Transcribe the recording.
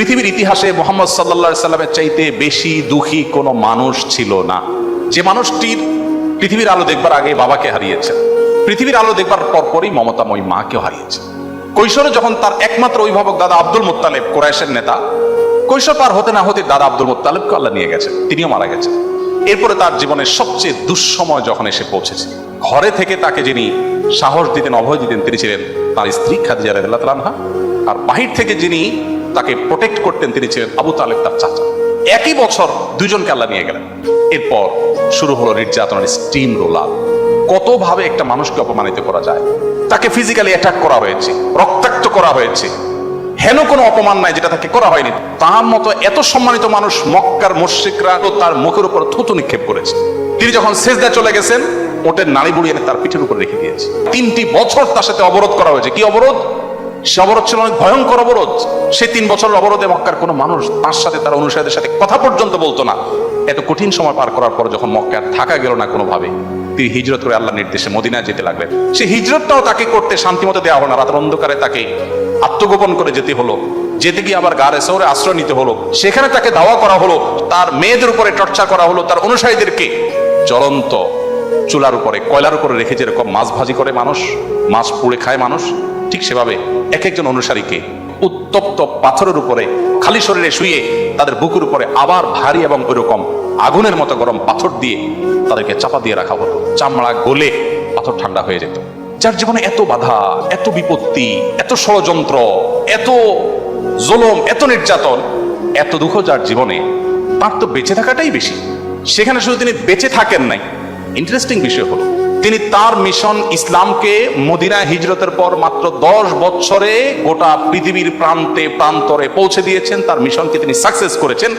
পৃথিবীর ইতিহাসে মোহাম্মদ সাল্লা সাল্লামের চাইতে বেশি দুঃখী কোনো মানুষ ছিল না। যে মানুষটির পৃথিবীর আলো দেখবার আগে বাবাকে হারিয়েছে, পৃথিবীর আলো দেখবার পরপরই মমতাময়ী মাকেও হারিয়েছে। কৈশোরে যখন তার একমাত্র অভিভাবক দাদা আব্দুল মুত্তালেব কোরাইশের নেতা, কৈশোর পার হতে না হতে দাদা আব্দুল মুত্তালেবকে আল্লাহ নিয়ে গেছে তিনিও মারা গেছেন। এরপরে তার জীবনের সবচেয়ে দুঃসময় যখন এসে পৌঁছেছে, ঘরে থেকে তাকে যিনি সাহস দিতেন, অভয় দিতেন, তিনি ছিলেন তার স্ত্রী খাদিজা তাআলা আর বাহির থেকে যিনি তাকে প্রোটেক্ট করতেন তিনি ছিলেন আবু তালেব তার চাচা। একই বছর দুজনকে আল্লাহ নিয়ে গেলেন। এরপর শুরু হলো নির্যাতনের স্টিম রোলার কতভাবে একটা মানুষকে অপমানিত করা যায়? তাকে ফিজিক্যালি অ্যাটাক করা হয়েছে, রক্তাক্ত করা হয়েছে। হেন কোনো অপমান নাই যেটা তাকে করা হয়নি। তার মতো এত সম্মানিত মানুষ মক্কার মুশ্রিকরা তার মুখের উপর থুতু নিক্ষেপ করেছে। তিনি যখন শেষদায় চলে গেছেন, ওটের নাড়ি বুড়িয়ে তার পিঠের উপর রেখে দিয়েছে। তিনটি বছর তার সাথে অবরোধ করা হয়েছে। কি অবরোধ? সে অবরোধ ছিল অনেক ভয়ঙ্কর অবরোধ। সে তিন বছরের অবরোধে মক্কার কোনো মানুষ তার সাথে তার অনুসারীদের সাথে কথা পর্যন্ত বলতো না। এত কঠিন সময় পার করার পর যখন মক্কায় থাকা গেল না কোনোভাবে, তিনি হিজরত করে আল্লাহ নির্দেশে মদিনায় যেতে লাগলেন। সে হিজরতটাও তাকে করতে শান্তিমতো দেওয়া হলো না, রাতের অন্ধকারে তাকে আত্মগোপন করে যেতে হলো। যেতে গিয়ে আবার গারে শহরে আশ্রয় নিতে হলো। সেখানে তাকে দাওয়া করা হলো, তার মেয়েদের উপরে টর্চা করা হলো, তার অনুসারীদেরকে জ্বলন্ত চুলার উপরে, কয়লার উপরে রেখে যেরকম মাছ ভাজি করে মানুষ, মাছ পুড়ে খায় মানুষ, ঠিক সেভাবে এক একজন অনুসারীকে উত্তপ্ত পাথরের উপরে, খালি শরীরে শুয়ে তাদের বুকুর উপরে আবার ভারী এবং ওইরকম আগুনের মতো গরম পাথর দিয়ে তাদেরকে চাপা দিয়ে রাখা হতো। চামড়া গলে পাথর ঠান্ডা হয়ে যেত। যার জীবনে এত বাধা, এত বিপত্তি, এত ষড়যন্ত্র, এত জলম, এত নির্যাতন, এত দুঃখ যার জীবনে তার তো বেঁচে থাকাটাই বেশি। সেখানে শুধু তিনি বেঁচে থাকেন নাই ইন্টারেস্টিং বিষয় হলো, তিনি তার মিশন ইসলামকে মদিনা হিজরতের পর মাত্র দশ বছরে গোটা পৃথিবীর প্রান্তে প্রান্তরে পৌঁছে দিয়েছেন। তার মিশনকে তিনি সাকসেস করেছেন।